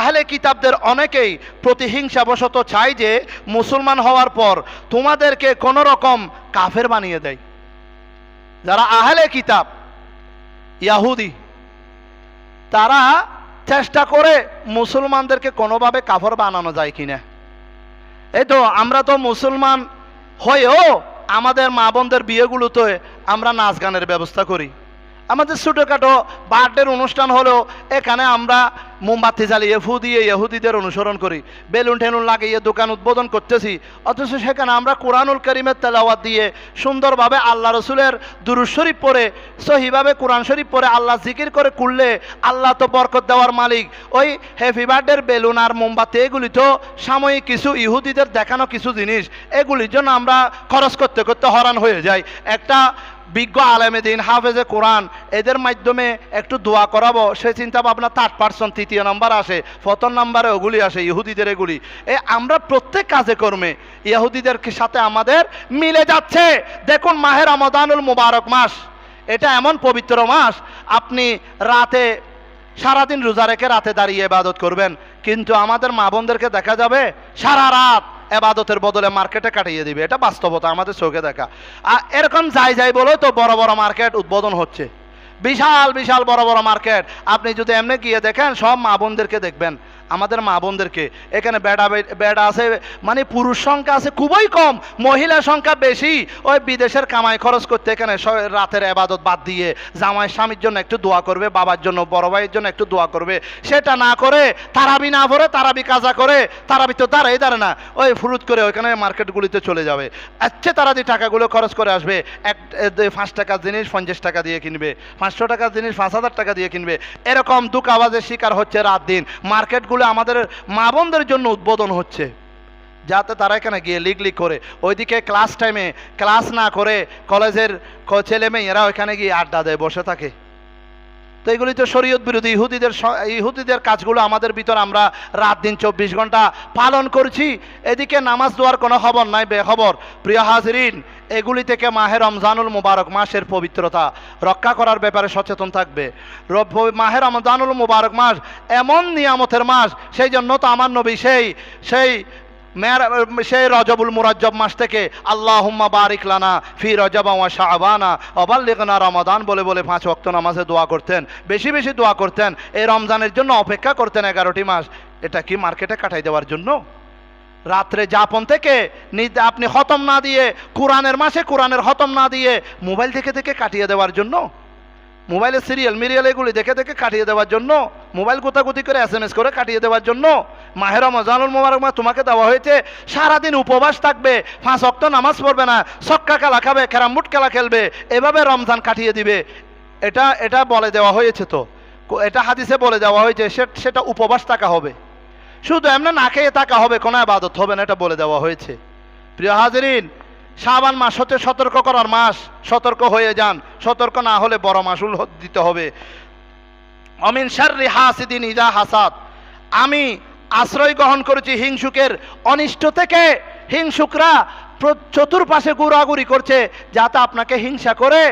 আহলে কিতাবদের অনেকেই প্রতিহিংসাবশত চাই যে মুসলমান হওয়ার পর তোমাদেরকে কোনো রকম কাফের বানিয়ে দেয়। যারা আহলে কিতাব, ইয়াহুদি, তারা চেষ্টা করে মুসলমানদেরকে কোনোভাবে কাফর বানানো যায় কিনা। এই তো আমরা তো মুসলমান হয়েও আমাদের মা বোনদের বিয়েগুলোতে আমরা নাচ গানের ব্যবস্থা করি। আমাদের ছোটোখাটো বার্থডের অনুষ্ঠান হলেও এখানে আমরা মোমবাতি জ্বালিয়ে ফু দিয়ে ইহুদিদের অনুসরণ করি। বেলুন টেলুন লাগিয়ে দোকান উদ্বোধন করতেছি। অথচ সেখানে আমরা কোরআনুল করিমের তেলাওয়াত দিয়ে সুন্দরভাবে আল্লাহ রসুলের দুরুজ শরীফ পড়ে, সহিভাবে কোরআন শরীফ পরে আল্লাহ জিকির করে করলে আল্লাহ তো বরকত দেওয়ার মালিক। ওই হ্যাপি বার্থডের বেলুন আর মোমবাতি, এগুলি তো সাময়িক কিছু ইহুদিদের দেখানো কিছু জিনিস। এগুলির জন্য আমরা খরচ করতে করতে হরান হয়ে যাই। একটা বিজ্ঞ আলেমে দিন, হাফেজে কোরআন, এদের মাধ্যমে একটু দোয়া করাবো। সে চিন্তা ভাবনা থার্ড পার্সন তৃতীয় নাম্বার আসে, প্রথম নাম্বারে ওগুলি আসে, ইহুদিদের এগুলি। এ, আমরা প্রত্যেক কাজে কর্মে ইহুদিদের সাথে আমাদের মিলে যাচ্ছে? দেখুন মাহের রমাদানুল মুবারক মাস, এটা এমন পবিত্র মাস, আপনি রাতে, সারাদিন রোজা রেখে রাতে দাঁড়িয়ে ইবাদত করবেন, কিন্তু আমাদের মা বোনদেরকে দেখা যাবে সারা রাত এবাদতের বদলে মার্কেটে কাটিয়ে দিবে। এটা বাস্তবতা আমাদের চোখে দেখা। আর এরকম যাই যাই বলেও তো বড় বড় মার্কেট উদ্বোধন হচ্ছে। বিশাল বিশাল বড় বড় মার্কেট আপনি যদি এমনি গিয়ে দেখেন, সব মা বোনদেরকে দেখবেন। আমাদের মা বোনদেরকে। এখানে বেড়া বেড়া আছে মানে পুরুষ সংখ্যা আছে খুবই কম, মহিলা সংখ্যা বেশি। ওই বিদেশের কামাই খরচ করতে এখানে রাতের আবাদত বাদ দিয়ে জামাই স্বামীর জন্য একটু দোয়া করবে, বাবার জন্য, বড় ভাইয়ের জন্য একটু দোয়া করবে। সেটা না করে তারাবি না ভরে তারাবি কাজা করে, তারাবি তো দাঁড়াই দাঁড়ে না। ওই ফুরুত করে ওইখানে মার্কেটগুলিতে চলে যাবে। আচ্ছা তারা যে টাকাগুলো খরচ করে আসবে, এক পাঁচ টাকার জিনিস পঞ্চাশ টাকা দিয়ে কিনবে, পাঁচশো টাকার জিনিস পাঁচ হাজার টাকা দিয়ে কিনবে। এরকম দুকাবাজের শিকার হচ্ছে রাত দিন। মার্কেটগুলো আমাদের মা বোনদের জন্য উদ্বোধন হচ্ছে। যাতে তারা এখানে গিয়ে লিগ লিগ করে। ওইদিকে ক্লাস টাইমে ক্লাস না করে কলেজের ছেলে মেয়েরা ওইখানে গিয়ে আড্ডা দেয়, বসে থাকে। তো এগুলি তো শরীয়ত বিরোধী। ইহুদিদের ইহুদিদের কাজগুলো আমাদের ভিতর আমরা রাত দিন চব্বিশ ঘণ্টা পালন করছি। এদিকে নামাজ দোয়ার কোনো খবর নাই, বেখবর। প্রিয় হাজরিন, এগুলি থেকে মাহে রমজানুল মুবারক মাসের পবিত্রতা রক্ষা করার ব্যাপারে সচেতন থাকবে। মাহে রমজানুল মুবারক মাস এমন নিয়ামতের মাস, সেই জন্য তো আমার নবী সেই সেই সেই রজবুল মুরাজ্জব মাস থেকে আল্লাহ বারিক লানা ফি রজবা ওয়া শাহবানা অবাল্লিগনা রমাদান বলে বলে পাঁচ ওয়াক্ত নামাজে দোয়া করতেন। বেশি বেশি দোয়া করতেন। এই রমজানের জন্য অপেক্ষা করতেন এগারোটি মাস। এটা কি মার্কেটে কাটাই দেওয়ার জন্য? রাত্রে যাপন থেকে আপনি হতম না দিয়ে, কোরআনের মাসে কোরআনের হতম না দিয়ে মোবাইল থেকে থেকে কাটিয়ে দেওয়ার জন্য? মোবাইলের সিরিয়াল, মিরিয়াল এগুলি দেখে দেখে কাটিয়ে দেওয়ার জন্য, মোবাইল গোতাগুতি করে এস এম এস করে কাটিয়ে দেওয়ার জন্য মাহের রমজানুল মোবারক মাস তোমাকে দেওয়া হয়েছে, সারাদিন উপবাস থাকবে, পাঁচ অক্ত নামাজ পড়বে না সক্কা খেলা খাবে ক্যারামবুট খেলা খেলবে, এভাবে রমজান কাটিয়ে দিবে। এটা এটা বলে দেওয়া হয়েছে তো। এটা হাদিসে বলে দেওয়া হয়েছে সেটা উপবাস থাকা হবে। শুধু এমনি না খেয়ে থাকা হবে, কোনো আবাদত হবে না, এটা বলে দেওয়া হয়েছে। প্রিয় হাজরিন শাবান মাস হচ্ছে সতর্ক করার মাস, সতর্ক হয়ে যান। সতর্ক না হলে বড় মাসুল দিতে হবে। অমিন শার্রি হাসিদিন ইজা হাসাদ। আমি আশ্রয় গ্রহণ করেছি হিংসুকের অনিষ্ট থেকে। হিংসুকরা চতুর্পাশে গুড়াগুড়ি করছে যাতে আপনাকে হিংসা করে,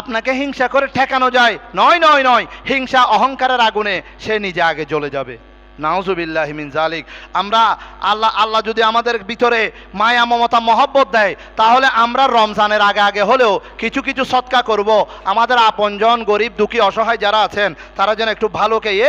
আপনাকে হিংসা করে ঠেকানো যায়। নয় নয় নয়, হিংসা অহংকারের আগুনে সে নিজে আগে জ্বলে যাবে। নাউজুবিল্লাহ মিন জালিক আমরা আল্লাহ আল্লাহ যদি আমাদের ভিতরে মায়া, মমতা, মহব্বত দেয়, তাহলে আমরা রমজানের আগে আগে হলেও কিছু কিছু সৎকা করব। আমাদের আপনজন, গরিব, দুঃখী, অসহায় যারা আছেন, তারা যেন একটু ভালো খেয়ে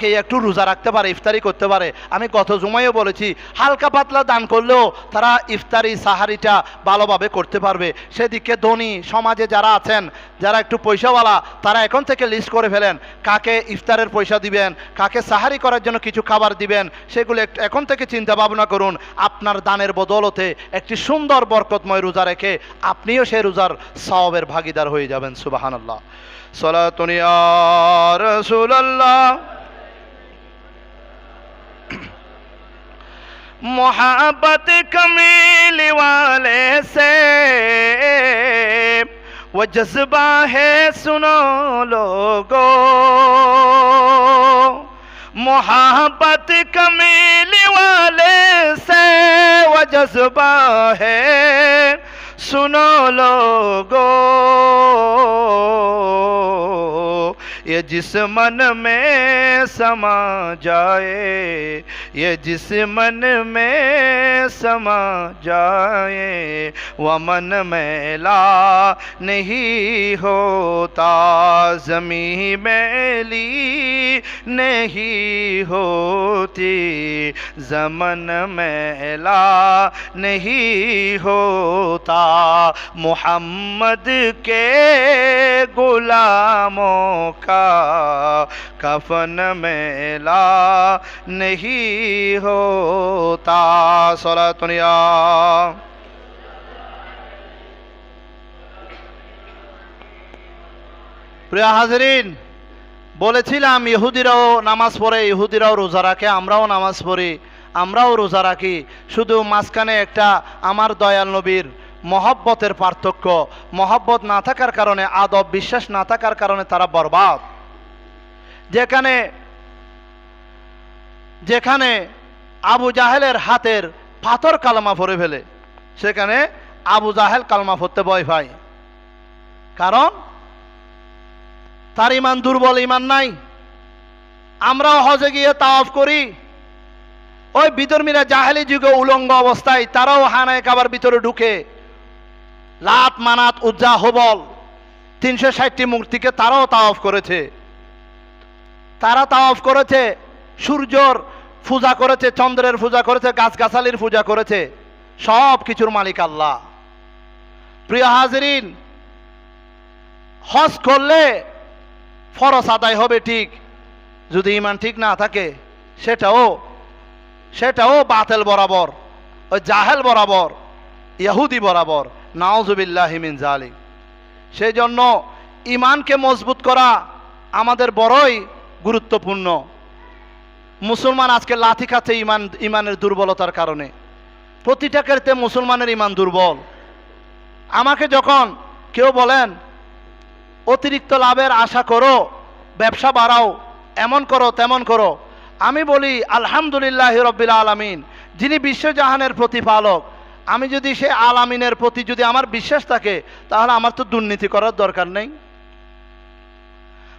খেয়ে একটু রোজা রাখতে পারে, ইফতারি করতে পারে। আমি গত জুমাইও বলেছি, হালকা পাতলা দান করলেও তারা ইফতারি, সাহারিটা ভালোভাবে করতে পারবে। সেদিকে ধনী সমাজে যারা আছেন, যারা একটু পয়সাওয়ালা, তারা এখন থেকে লিস্ট করে ফেলেন, কাকে ইফতারের পয়সা দিবেন, কাকে সাহারি করার জন্য কিছু খাবার দিবেন, সেগুলো এখন থেকে চিন্তা ভাবনা করুন, আপনার দানের বদলতে একটি সুন্দর বরকতময় রোজা রেখে আপনিও সেই রোজার সওয়াবের ভাগিদার হয়ে যাবেন, সুবাহানাল্লাহ। সলাতুনিয়া রসুলাল্লাহ। मोहब्बत कमील वाले से वो जज्बा है सुनो लोगो मोहब्बत कमील वाले से वो जज्बा है सुनो लोगो ये जिस मन में समा जाए, ये जिस मन में समा जाए, वह मन मेला नहीं होता जमी मैली नहीं होती, जमन मेला नहीं होता, मोहम्मद के गुलामों का कफन मैला नहीं होता सोला दुनिया প্রিয় হাজরিন বলেছিলাম ইহুদিরাও নামাজ পড়ে ইহুদিরাও রোজা রাখে আমরাও নামাজ পড়ি আমরাও রোজা রাখি শুধু মাঝখানে একটা আমার দয়াল নবীর মহব্বতের পার্থক্য। মহব্বত না থাকার কারণে, আদব বিশ্বাস না থাকার কারণে তারা বরবাদ। যেখানে যেখানে আবু জাহেলের হাতের পাথর কালমা ভরে ফেলে, সেখানে আবু জাহেল কালমা ভরতে ভয় পায়। কারণ, তার ইমান দুর্বল, ইমান নাই। আমরাও হজে গিয়ে তাওয়াফ করি। ওই বিতর্মীরা জাহেলি যুগে উলঙ্গ অবস্থায়, তারাও হানায় কাবার ভিতরে ঢুকে লাত মানাত উজ্জা হবল। তিনশো ষাটটি মূর্তিকে তারাও তাওয়াফ করেছে। তারা তাওয়াফ করেছে, সূর্যর পূজা করেছে, চন্দ্রের পূজা করেছে, গাছগাছালির পূজা করেছে, সব কিছুর মালিক আল্লাহ। প্রিয় হাজরিন, হজ করলে ফরস আদায় হবে ঠিক, যদি ইমান ঠিক না থাকে, সেটাও সেটাও বাতেল বরাবর, ওই জাহেল বরাবর ইহুদি বরাবর নাওজুবিল্লাহ হিমিন জালি সেই জন্য ইমানকে মজবুত করা আমাদের বড়ই গুরুত্বপূর্ণ। মুসলমান আজকে লাথি খাচ্ছে ইমান ইমানের দুর্বলতার কারণে। প্রতিটা ক্ষেত্রে মুসলমানের ইমান দুর্বল। আমাকে যখন কেউ বলেন, অতিরিক্ত লাভের আশা করো, ব্যবসা বাড়াও, এমন করো, তেমন করো, আমি বলি, আলহামদুলিল্লাহ রব্বিল আলামিন, যিনি বিশ্বজাহানের প্রতিপালক আমি যদি সে আলামিনের প্রতি যদি আমার বিশ্বাস থাকে, তাহলে আমার তো দুর্নীতি করার দরকার নেই।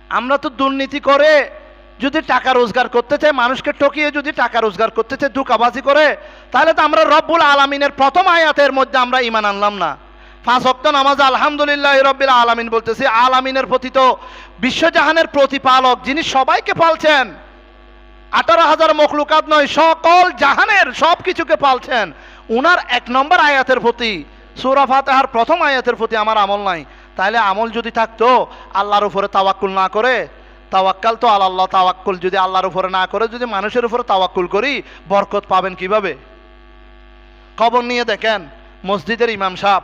আমরা তো দুর্নীতি করে যদি টাকা রোজগার করতে চাই, মানুষকে টকিয়ে যদি টাকা রোজগার করতে চাই দুকাবাজি করে, তাহলে তো আমরা রব্বুল আলামিনের প্রথম আয়াতের মধ্যে আমরা ইমান আনলাম না। পাঁচ অক্ত নামাজ আলহামদুলিল্লাহ রব্বিল আলামিন বলতেছি, আলামিনের প্রতি তো বিশ্বজাহানের প্রতিপালক যিনি সবাইকে পালছেন, আঠারো হাজার মখলুকাত নয়, সকল জাহানের সব কিছুকে পালছেন উনার এক নম্বর আয়াতের প্রতি, সুরা ফাতেহার প্রথম আয়াতের প্রতি আমার আমল নাই। তাহলে আমল যদি থাকতো, আল্লাহর উপরে তাওয়াক্কুল না করে, তাওয়াক্কাল তো আল্লাহ তাওয়াক্কুল যদি আল্লাহর উপরে না করে, যদি মানুষের উপরে তাওয়াক্কুল করি, বরকত পাবেন কীভাবে? খবর নিয়ে দেখেন, মসজিদের ইমাম সাহেব,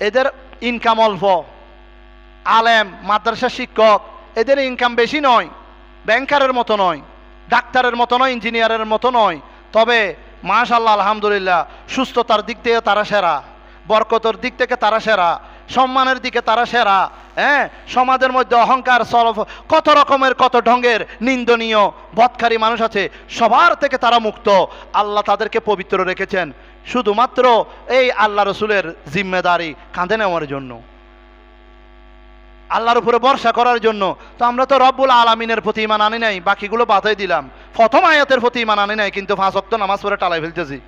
এদের ইনকাম অল্প, আলেম মাদ্রাসা শিক্ষক, এদের ইনকাম বেশি নয় ব্যাংকারের মতো নয় ডাক্তারের মতো নয় ইঞ্জিনিয়ারের মতো নয়। তবে মাশাল্লাহ আলহামদুলিল্লাহ। সুস্থতার দিক থেকে তারা সেরা। বরকতর দিক থেকে তারা সেরা। সম্মানের দিকে তারা সেরা। হ্যাঁ? সমাজের মধ্যে অহংকার সরফ কত রকমের, কত ঢঙ্গের নিন্দনীয় বৎকারী মানুষ আছে, সবার থেকে তারা মুক্ত। আল্লাহ তাদেরকে পবিত্র রেখেছেন। শুধুমাত্র এই আল্লাহ রসুলের জিম্মেদারি কাঁধে নেওয়ার জন্য। আল্লাহর উপরে ভরসা করার জন্য। তো আমরা তো রব্বুল আলমিনের প্রতি ইমান আনি নাই, বাকিগুলো বাতাই দিলাম। প্রথম আয়াতের প্রতি ইমান আনি নাই, কিন্তু ফাঁস অক্ত নামাজ পড়ে টালাই ফেলতেছি।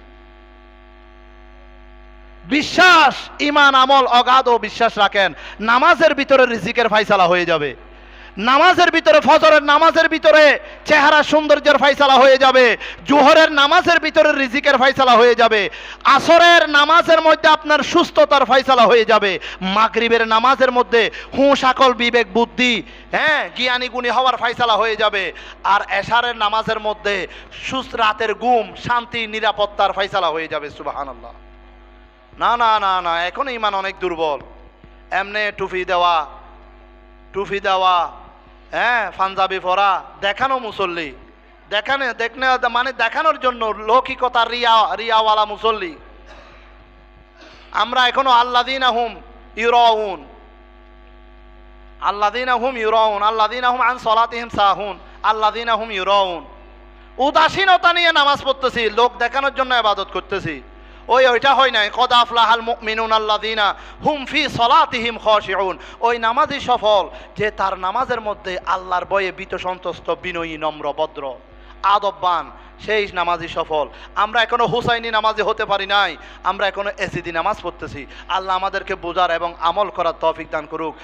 বিশ্বাস ইমান আমল, অগাধ ও বিশ্বাস রাখেন। নামাজের ভিতরে রিজিকের ফাইসালা হয়ে যাবে। নামাজের ভিতরে, ফজরের নামাজের ভিতরে চেহারা সৌন্দর্যের ফাইসালা হয়ে যাবে, জোহরের নামাজের ভিতরে রিজিকের ফাইসালা হয়ে যাবে, আসরের নামাজের মধ্যে আপনার সুস্থতার ফাইসালা হয়ে যাবে, মাগরিবের নামাজের মধ্যে হুঁশ, আকল, বিবেক, বুদ্ধি হ্যাঁ জ্ঞানী, গুণী হওয়ার ফাইসালা হয়ে যাবে, আর এশারের নামাজের মধ্যে সুস্থ রাতের ঘুম, শান্তি, নিরাপত্তার ফাইসালা হয়ে যাবে, সুবাহানাল্লাহ। না না না না, এখন ইমান অনেক দুর্বল। এমনে টুফি দেওয়া টুফি দেওয়া হ্যাঁ পাঞ্জাবি পরা, দেখানো মুসল্লি। দেখানে, দেখনে মানে দেখানোর জন্য লৌকিকতা রিয়া, রিয়াওয়ালা মুসল্লি। আমরা এখনও আল্লাদিন আহুম ইউরাউন। আল্লাদিন আহুম ইউরাউন আল্লাদিন আহম আন সলাতিহিম সাহুন আল্লাদিন আহুম ইউরাউন। উদাসীনতা নিয়ে নামাজ পড়তেছি, লোক দেখানোর জন্য আবাদত করতেছি। ওই, ওইটা হয় নাই। কদ আফলাহাল মুমিনুন আল্লাযিনা হুম ফি সলাতিহিম খাশিউন। ওই নামাজি সফল, যে তার নামাজের মধ্যে আল্লাহর বয়ে ভীত সন্তুষ্ট, বিনয়ী, নম্র, ভদ্র, আদববান, সেই নামাজি সফল। আমরা এখনও হুসাইনি নামাজি হতে পারি নাই। আমরা এখনও এসিদি নামাজ পড়তেছি। আল্লাহ আমাদেরকে বোঝার এবং আমল করার তৌফিক দান করুক।